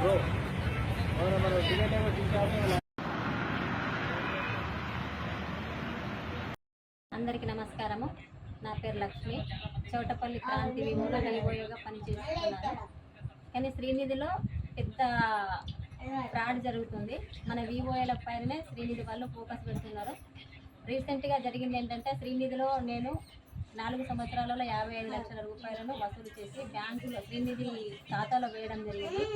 Bro మన మన ticket ఏమో తీసుకోవాలి అందరికీ నమస్కారము. నా పేరు లక్ష్మి. చౌటపల్లి క్రాంతి విమూల కలిపోయోగా పనిచేస్తున్నాను. కానీ శ్రీనిధిలో పెద్ద ఫ్రాడ్ జరుగుతుంది. మన వివోఏల పైననే శ్రీనిధి వాళ్ళు ఫోకస్ పెడుతున్నారు. రీసెంట్గా జరిగింది ఏంటంటే శ్రీనిధిలో నేను నాలుగు సంవత్సరాలలో యాభై ఐదు లక్షల రూపాయలను వసూలు చేసి బ్యాంకులో శ్రీనిధి ఖాతాలో వేయడం జరిగింది.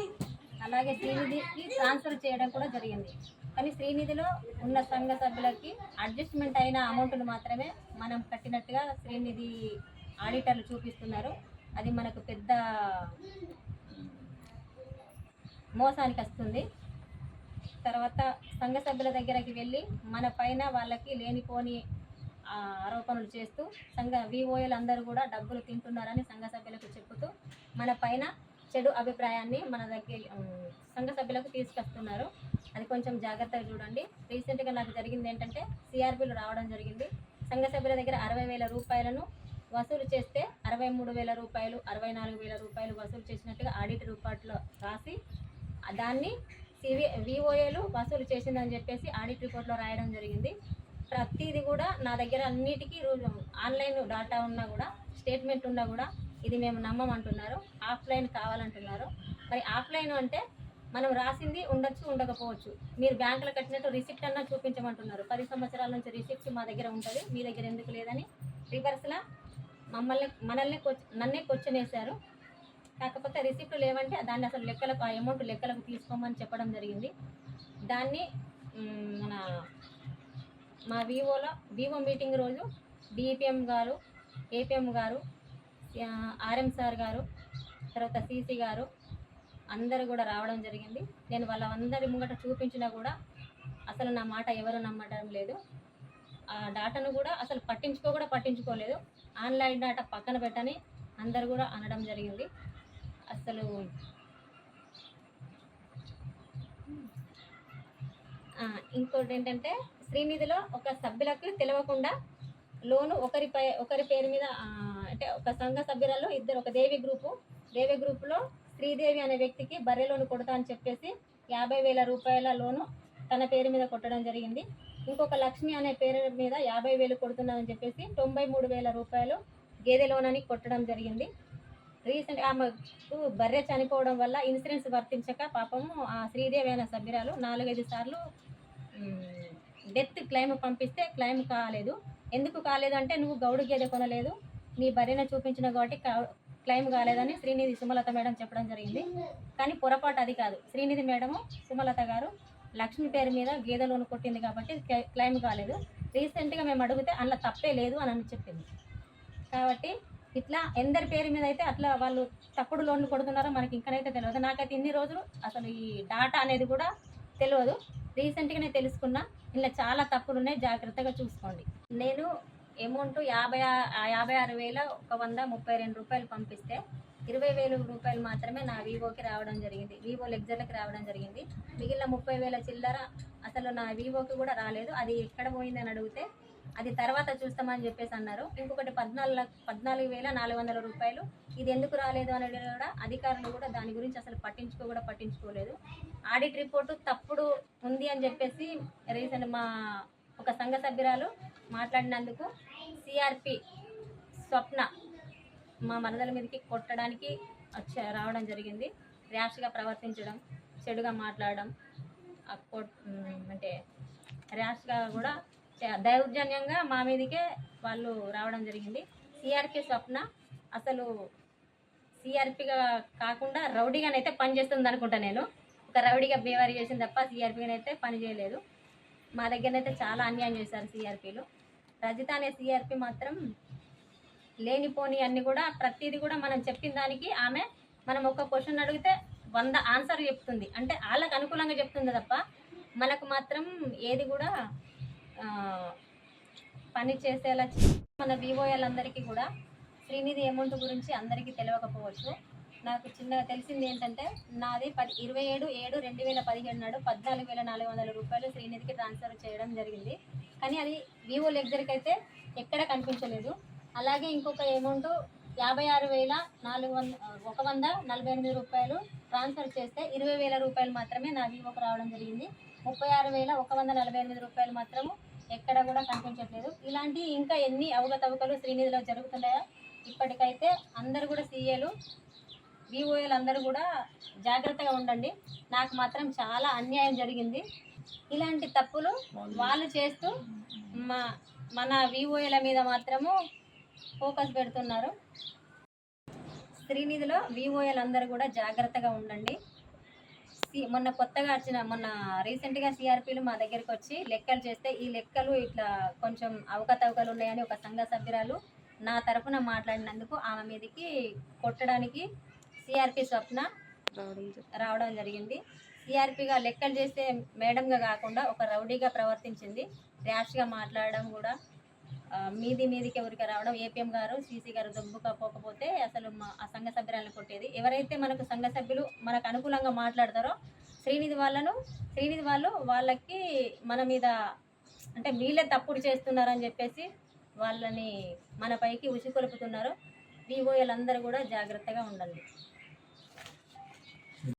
అలాగే శ్రీనిధికి ట్రాన్స్ఫర్ చేయడం కూడా జరిగింది. కానీ శ్రీనిధిలో ఉన్న సంఘ సభ్యులకి అడ్జస్ట్మెంట్ అయిన అమౌంట్ను మాత్రమే మనం కట్టినట్టుగా శ్రీనిధి ఆడిటర్లు చూపిస్తున్నారు. అది మనకు పెద్ద మోసానికి వస్తుంది. తర్వాత సంఘ సభ్యుల దగ్గరికి వెళ్ళి మన పైన వాళ్ళకి లేనిపోని ఆరోపణలు చేస్తూ సంఘ విఓఎలు అందరూ కూడా డబ్బులు తింటున్నారని సంఘ సభ్యులకు చెబుతూ మన పైన చెడు అభిప్రాయాన్ని మన దగ్గర సంఘ సభ్యులకు తీసుకొస్తున్నారు. అది కొంచెం జాగ్రత్తగా చూడండి. రీసెంట్గా నాకు జరిగింది ఏంటంటే సిఆర్పీలు రావడం జరిగింది. సంఘ సభ్యుల దగ్గర అరవై వేల రూపాయలను వసూలు చేస్తే అరవై మూడు వేల రూపాయలు అరవై నాలుగు వేల రూపాయలు వసూలు చేసినట్టుగా ఆడిట్ రిపోర్ట్లో రాసి దాన్ని సివి విఓఏలు వసూలు చేసిందని చెప్పేసి ఆడిట్ రిపోర్ట్లో రాయడం జరిగింది. ప్రతిది కూడా నా దగ్గర అన్నిటికీ రూ- ఆన్లైన్ డాటా ఉన్నా కూడా స్టేట్మెంట్ ఉన్నా కూడా ఇది మేము నమ్మమంటున్నారు. ఆఫ్లైన్ కావాలంటున్నారు. మరి ఆఫ్లైన్ అంటే మనం రాసింది ఉండొచ్చు ఉండకపోవచ్చు. మీరు బ్యాంకులో కట్టినట్టు రిసిప్ట్ అన్నా చూపించమంటున్నారు. పది సంవత్సరాల నుంచి రిసిప్ట్ మా దగ్గర ఉంటుంది. మీ దగ్గర ఎందుకు లేదని రివర్స్లా మమ్మల్ని మనల్ని నన్నే క్వశ్చన్ వేశారు కాకపోతే రిసిప్ట్ లేవంటే దాన్ని అసలు లెక్కలకు ఆ అమౌంట్ లెక్కలకు తీసుకోమని చెప్పడం జరిగింది. దాన్ని మన మా వివోలో వివో మీటింగ్ రోజు డిపిఎం గారు ఏపీఎం గారు ఆర్ఎం సార్ గారు తర్వాత సిసి గారు అందరు కూడా రావడం జరిగింది. నేను వాళ్ళందరి ముంగట చూపించినా కూడా అసలు నా మాట ఎవరు నమ్మడం లేదు. ఆ డాటాను కూడా అసలు పట్టించుకో కూడా పట్టించుకోలేదు. ఆన్లైన్ డాటా పక్కన పెట్టని అందరు కూడా అనడం జరిగింది. అసలు ఇంకోటి ఏంటంటే శ్రీనిధిలో ఒక సభ్యులకు తెలియకుండా లోను ఒకరి పై ఒకరి పేరు మీద అంటే ఒక సంఘ సభ్యులలో ఇద్దరు ఒక దేవి గ్రూపు. దేవి గ్రూపులో శ్రీదేవి అనే వ్యక్తికి బర్రె లోను కొడతా అని చెప్పేసి యాభై వేల రూపాయల లోను తన పేరు మీద కొట్టడం జరిగింది. ఇంకొక లక్ష్మి అనే పేరు మీద యాభై వేలు కొడుతున్నానని చెప్పేసి తొంభై మూడు వేల రూపాయలు గేదె లోన్ అని కొట్టడం జరిగింది. రీసెంట్ ఆమెకు బర్రె చనిపోవడం వల్ల ఇన్సూరెన్స్ వర్తించక పాపము ఆ శ్రీదేవి అయిన సభ్యురాలు నాలుగైదు సార్లు డెత్ క్లెయిమ్ పంపిస్తే క్లెయిమ్ కాలేదు. ఎందుకు కాలేదు అంటే నువ్వు గౌడు గేదె కొనలేదు. నీ బర్రెను చూపించిన కాబట్టి క్లెయిమ్ కాలేదని శ్రీనిధి సుమలత మేడం చెప్పడం జరిగింది. కానీ పొరపాటు అది కాదు. శ్రీనిధి మేడము సుమలత గారు లక్ష్మి పేరు మీద గేదె లోను కొట్టింది కాబట్టి క్లెయిమ్ కాలేదు. రీసెంట్గా మేము అడిగితే అందులో తప్పే లేదు అని అని చెప్పింది. కాబట్టి ఇట్లా ఎందరి పేరు మీద అయితే అట్లా వాళ్ళు తప్పుడు లోన్లు కొడుతున్నారో మనకి ఇంకనైతే తెలియదు. నాకైతే ఇన్ని రోజులు అసలు ఈ డాటా అనేది కూడా తెలియదు. రీసెంట్గా నేను తెలుసుకున్నా. ఇలా చాలా తప్పులు ఉన్నాయి జాగ్రత్తగా చూసుకోండి. నేను అమౌంట్ యాభై యాభై ఆరు వేల ఒక వంద ముప్పై రెండు రూపాయలు పంపిస్తే ఇరవై వేలు రూపాయలు మాత్రమే నా వివోకి రావడం జరిగింది. వివో లెగ్జర్లకు రావడం జరిగింది. మిగిలిన ముప్పై వేల చిల్లర అసలు నా వివోకి కూడా రాలేదు. అది ఎక్కడ పోయిందని అడిగితే అది తర్వాత చూస్తామని చెప్పేసి అన్నారు. ఇంకొకటి పద్నాలుగు పద్నాలుగు వేల నాలుగు వందల రూపాయలు. ఇది ఎందుకు రాలేదు అనేది కూడా అధికారులు కూడా దాని గురించి అసలు పట్టించుకో కూడా పట్టించుకోలేదు. ఆడిట్ రిపోర్టు తప్పుడు ఉంది అని చెప్పేసి రీసెంట్ మా ఒక సంఘ సభ్యురాలు మాట్లాడినందుకు సిఆర్పి స్వప్న మా మనదల మీదకి కొట్టడానికి వచ్చే రావడం జరిగింది. ర్యాష్గా ప్రవర్తించడం చెడుగా మాట్లాడడం కొట్- అంటే ర్యాష్గా కూడా దౌర్జన్యంగా మా మీదకే వాళ్ళు రావడం జరిగింది. సిఆర్పి స్వప్న అసలు సిఆర్పిగా కాకుండా రౌడీగానైతే పనిచేస్తుంది అనుకుంటా నేను. ఒక రౌడీగా బిహేవియర్ చేసింది తప్ప సిఆర్పిగానైతే పని చేయలేదు. మా దగ్గరనైతే చాలా అన్యాయం చేశారు సిఆర్పిలు రజిత అనే సిఆర్పి మాత్రం లేనిపోని అన్ని కూడా ప్రతిదీ కూడా మనం చెప్పిన దానికి ఆమె మనం ఒక క్వశ్చన్ అడిగితే వంద ఆన్సర్ చెప్తుంది. అంటే వాళ్ళకు అనుకూలంగా చెప్తుంది తప్ప మనకు మాత్రం ఏది కూడా పని చేసేలా మన మన వివోఎలందరికీ కూడా శ్రీనిధి అమౌంట్ గురించి అందరికీ తెలియకపోవచ్చు. నాకు చిన్నగా తెలిసింది ఏంటంటే నాది పది ఇరవై ఏడు ఏడు రెండు వేల పదిహేడు నాడు పద్నాలుగు వేల నాలుగు వందల రూపాయలు శ్రీనిధికి ట్రాన్స్ఫర్ చేయడం జరిగింది. కానీ అది వివో లెగ్జర్కి అయితే ఎక్కడ కనిపించలేదు. అలాగే ఇంకొక అమౌంట్ యాభై ఆరు వేల నాలుగు వంద ఒక వంద నలభై ఎనిమిది రూపాయలు ట్రాన్స్ఫర్ చేస్తే ఇరవై వేల రూపాయలు మాత్రమే నా వివోకు రావడం జరిగింది. ముప్పై ఆరు వేల ఒక వంద నలభై ఎనిమిది రూపాయలు మాత్రము ఎక్కడ కూడా కనిపించట్లేదు. ఇలాంటి ఇంకా ఎన్ని అవకతవకలు శ్రీనిధిలో జరుగుతున్నాయో ఇప్పటికైతే అందరు కూడా సీఏలు విఓఏలు అందరూ కూడా జాగ్రత్తగా ఉండండి. నాకు మాత్రం చాలా అన్యాయం జరిగింది. ఇలాంటి తప్పులు వాళ్ళు చేస్తూ మా మన విఓఏల మీద మాత్రము ఫోకస్ పెడుతున్నారు. శ్రీనిధిలో విఓఏలు అందరూ కూడా జాగ్రత్తగా ఉండండి. మొన్న కొత్తగా వచ్చిన మొన్న రీసెంట్గా సిఆర్పీలు మా దగ్గరికి వచ్చి లెక్కలు చేస్తే ఈ లెక్కలు ఇట్లా కొంచెం అవకతవకలు ఉన్నాయని ఒక సంఘ సభ్యురాలు నా తరపున మాట్లాడినందుకు ఆమె మీదకి కొట్టడానికి సిఆర్పి స్వప్న రావడం జరిగింది. సిఆర్పిగా లెక్కలు చేసే మేడంగా కాకుండా ఒక రౌడీగా ప్రవర్తించింది. ర్యాష్గా మాట్లాడడం కూడా మీది మీదికి ఎవరికి రావడం ఏపీఎం గారు సీసీ గారు దొబ్బుకపోకపోతే అసలు మా ఆ సంఘ సభ్యురాలను కొట్టేది. ఎవరైతే మనకు సంఘ సభ్యులు మనకు అనుకూలంగా మాట్లాడతారో శ్రీనిధి వాళ్ళను శ్రీనిధి వాళ్ళు వాళ్ళకి మన మీద అంటే వీళ్ళే తప్పుడు చేస్తున్నారని చెప్పేసి వాళ్ళని మన పైకి ఉసికొలుపుతున్నారు వివోఎల్ అందరూ కూడా జాగ్రత్తగా ఉండండి.